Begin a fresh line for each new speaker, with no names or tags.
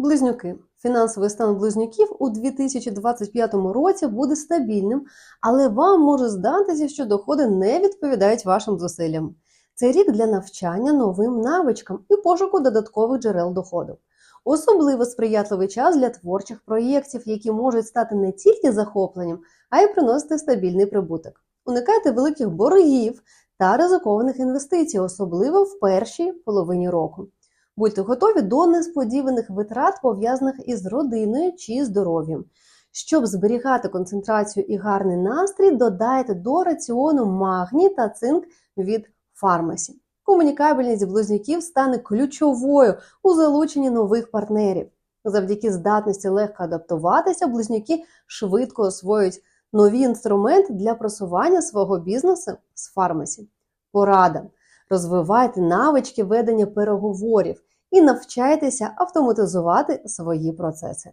Близнюки. Фінансовий стан близнюків у 2025 році буде стабільним, але вам може здатися, що доходи не відповідають вашим зусиллям. Це рік для навчання новим навичкам і пошуку додаткових джерел доходу. Особливо сприятливий час для творчих проєктів, які можуть стати не тільки захопленням, а й приносити стабільний прибуток. Уникайте великих боргів та ризикованих інвестицій, особливо в першій половині року. Будьте готові до несподіваних витрат, пов'язаних із родиною чи здоров'ям. Щоб зберігати концентрацію і гарний настрій, додайте до раціону магній та цинк від фармасі. Комунікабельність близнюків стане ключовою у залученні нових партнерів. Завдяки здатності легко адаптуватися, близнюки швидко освоюють нові інструменти для просування свого бізнесу з фармасі. Порада. Розвивайте навички ведення переговорів і навчайтеся автоматизувати свої процеси.